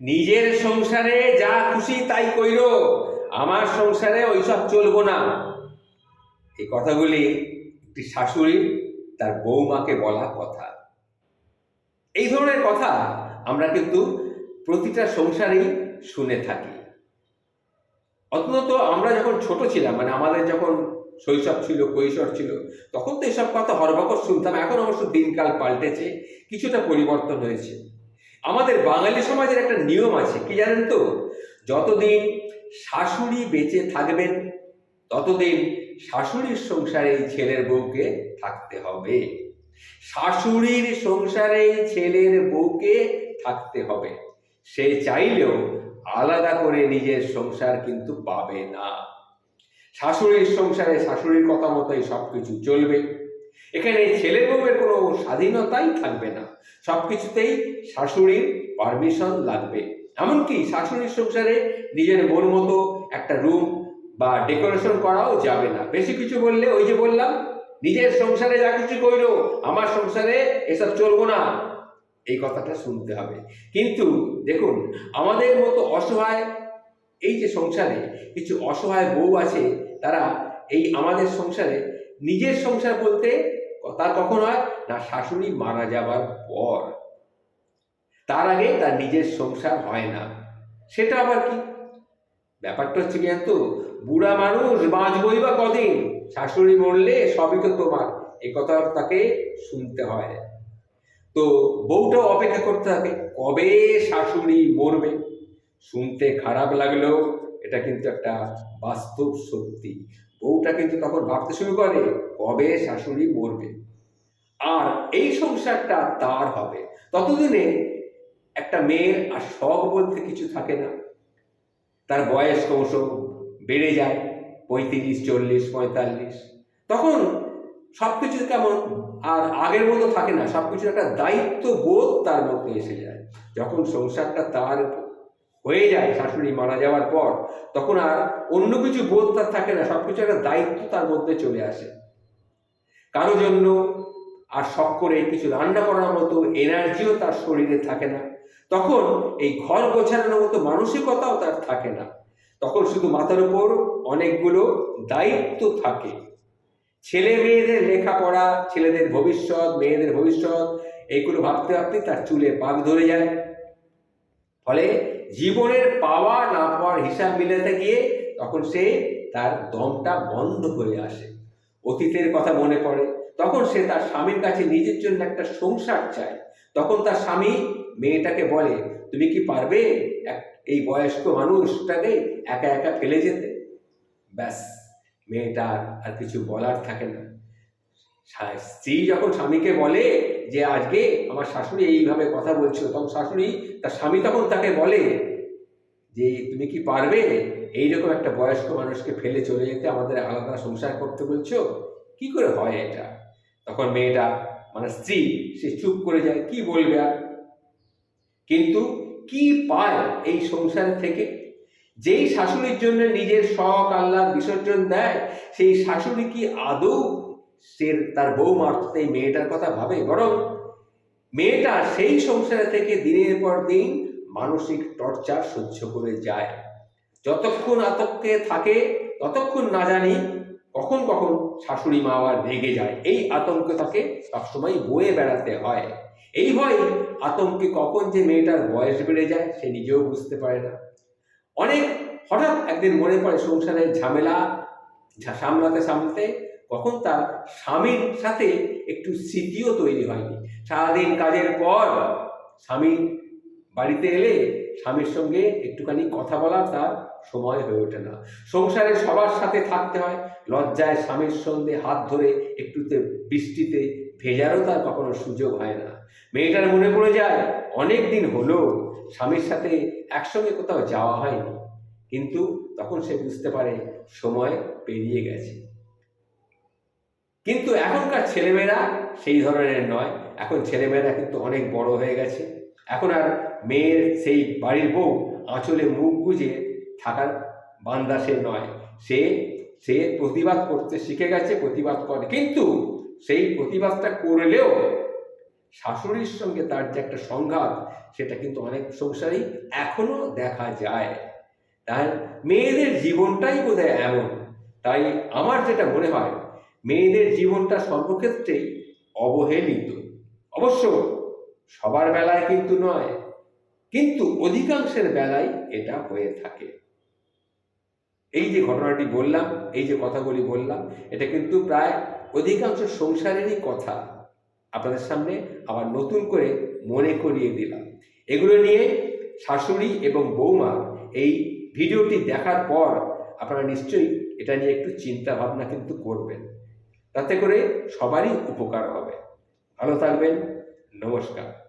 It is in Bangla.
নিজের সংসারে যা খুশি তাই কইর। আমার সংসারে ওইসব চলবো না। এই কথাগুলি একটি শাশুড়ি তার বৌমাকে বলা কথা। এই ধরনের কথা আমরা কিন্তু প্রতিটা সংসারেই শুনে থাকি। অত্যন্ত আমরা যখন ছোট ছিলাম মানে আমাদের যখন শৈশব ছিল, কৈশোর ছিল, তখন তো এসব কথা হরবকর শুনতাম। এখন অবশ্য দিনকাল পাল্টেছে, কিছুটা পরিবর্তন হয়েছে। আমাদের বাঙালি সমাজের একটা নিয়ম আছে, কি জানেন তো? যতদিন শাশুড়ি বেঁচে থাকবেন, ততদিন শাশুড়ির সংসারে ছেলের বউকে থাকতে হবে। শাশুড়ির সংসারে ছেলের বউকে থাকতে হবে। সে চাইলেও আলাদা করে নিজের সংসার কিন্তু পাবে না। শাশুড়ির সংসারে শাশুড়ির কথা মতোই সব কিছু চলবে। এখানে ছেলে বউয়ের কোনো স্বাধীনতাই থাকবে না। সব কিছুতেই শাশুড়ির পারমিশন লাগবে। এমনকি শাশুড়ির সংসারে নিজের মন মতো একটা রুম বা ডেকোরেশন করাও যাবে না। বেশি কিছু বললে ওই যে বললাম, নিজের সংসারে যা কিছু কইরো আমার সংসারে এসব চলবো না। এই কথাটা শুনতে হবে। কিন্তু দেখুন, আমাদের মতো অসহায় এই যে সংসারে কিছু অসহায় বউ আছে, তারা এই আমাদের সংসারে নিজের সংসার বলতে তার কখন হয়? না শাশুড়ি মারা যাবার পর। তার আগে তার নিজের সংসার হয় না। সেটা আবার কি? ব্যাপারটা হচ্ছে কি তো? বুড়া মানুষ বাঁচবই বা কদিন? শাশুড়ি মরলে সবই তো তোমার। এই কথা তাকে শুনতে হয়। তো বউটাও অপেক্ষা করতে থাকে, কবে শাশুড়ি মরবে? শুনতে খারাপ লাগলেও এটা কিন্তু একটা বাস্তব সত্যি। বউটা কিন্তু তখন ভাবতে শুরু করে, কবে শাশুড়ি মরবে? আর এই সংসারটা তার হবে। ততদিনে একটা মেয়ের আর শখ বলতে কিছু থাকে না। তার বয়স ক্রমশ বেড়ে যায়, পঁয়ত্রিশ, চল্লিশ, পঁয়তাল্লিশ। তখন সব কিছু কেমন আর আগের মতো থাকে না সব কিছুর একটা দায়িত্ব বোধ তার মধ্যে এসে যায়। যখন সংসারটা তার হয়ে যায়, শাশুড়ি মারা যাওয়ার পর, তখন আর অন্য কিছু বোধ তার থাকে না সব কিছু একটা দায়িত্ব তার মধ্যে চলে আসে। কারও জন্য আর শখ করে কিছু রান্না করার মতো এনার্জিও তার শরীরে থাকে না। তখন এই ঘর গোছানোর মতো মানসিকতাও তার থাকে না। তখন শুধু মাথার উপর অনেকগুলো দায়িত্ব থাকে। ছেলে মেয়েদের লেখাপড়া, ছেলেদের ভবিষ্যৎ, মেয়েদের ভবিষ্যৎ, এইগুলো ভাবতে ভাবতে তার চুলে পাক ধরে যায়। ফলে জীবনের পাওয়া না পাওয়ার হিসাব মিলাতে গিয়ে তখন সে তার দমটা বন্ধ হয়ে আসে। অতীতের কথা মনে পড়ে তখন সে তার স্বামীর কাছে নিজের জন্য একটা সংসার চায়। তখন তার স্বামী মেয়েটাকে বলে, তুমি কি পারবে এই বয়স্ক মানুষটাকে একা একা ফেলে যেতে? ব্যাস মেয়েটার আর কিছু বলার থাকে না। স্ত্রী যখন স্বামীকে বলে যে, আজকে আমার শাশুড়ি এইভাবে কথা বলছিল, তখন শাশুড়ি, তার স্বামী তখন তাকে বলে যে, তুমি কি পারবে এইরকম একটা বয়স্ক মানুষকে ফেলে চলে যেতে? আমাদের আলাদা সংসার করতে বলছো? কি করে হয় এটা? তখন মেয়েটা মানে স্ত্রী, সে চুপ করে যায়, কি বলবে আর? কিন্তু কি পায় এই সংসার থেকে? যেই শাশুড়ির জন্য নিজের শখ আল্লাহ বিসর্জন দেয়, সেই শাশুড়ি কি আদৌ সে তার বউ মারফত এই মেয়েটার কথা ভাবে? বরং মেয়েটা সেই সংসার থেকে দিনের পর দিন মানসিক টর্চার সহ্য করে যায়। যতক্ষণ আতঙ্কে থাকে, ততক্ষণ না জানি কখন কখন শাশুড়ি মা আবার রেগে যায়, এই আতঙ্কে তাকে সবসময় বয়ে বেড়াতে হয়। এই ভয় আতঙ্কে কখন যে মেয়েটার বয়স বেড়ে যায় সে নিজেও বুঝতে পারে না। অনেক হঠাৎ একদিন মনে পড়ে সংসারের ঝামেলা সামলাতে সামলাতে কখন তার স্বামীর সাথে একটু স্মৃতিও তৈরি হয়নি। সারাদিন কাজের পর স্বামী বাড়িতে এলে স্বামীর সঙ্গে একটুখানি কথা বলার তার সময় হয়ে ওঠে না। সংসারে সবার সাথে থাকতে হয়। লজ্জায় স্বামীর সঙ্গে হাত ধরে একটুতে বৃষ্টিতে ভেজারও তার কখনো সুযোগ হয় না। মেয়েটার মনে পড়ে যায়, অনেক দিন হলো স্বামীর সাথে একসঙ্গে কোথাও যাওয়া হয়নি। কিন্তু তখন সে বুঝতে পারে সময় পেরিয়ে গেছে। কিন্তু এখনকার ছেলেমেয়েরা সেই ধরনের নয়। এখন ছেলেমেয়েরা কিন্তু অনেক বড় হয়ে গেছে। এখন আর মেয়ের সেই বাড়ির বউ আঁচলে মুখ গুজে থাকার বান্দা সে নয়। সে সে প্রতিবাদ করতে শিখে গেছে, প্রতিবাদ করে। কিন্তু সেই প্রতিবাদটা করলেও শাশুড়ির সঙ্গে তার যে একটা সংঘাত, সেটা কিন্তু অনেক সংসারেই এখনও দেখা যায়। তাই মেয়েদের জীবনটাই বোধহয় এমন। তাই আমার যেটা মনে হয়, মেয়েদের জীবনটা সর্বক্ষেত্রেই অবহেলিত। অবশ্য সবার বেলায় কিন্তু নয়, কিন্তু অধিকাংশের বেলায় এটা হয়ে থাকে। এই যে ঘটনাটি বললাম, এই যে কথাগুলি বললাম, এটা কিন্তু প্রায় অধিকাংশ সংসারেরই কথা। আপনাদের সামনে আবার নতুন করে মনে করিয়ে দিলাম। এগুলো নিয়ে শাশুড়ি এবং বৌমা এই ভিডিওটি দেখার পর আপনারা নিশ্চয়ই এটা নিয়ে একটু চিন্তা ভাবনা কিন্তু করবেন। তাতে করে সবারই উপকার হবে। ভালো থাকবেন। নমস্কার।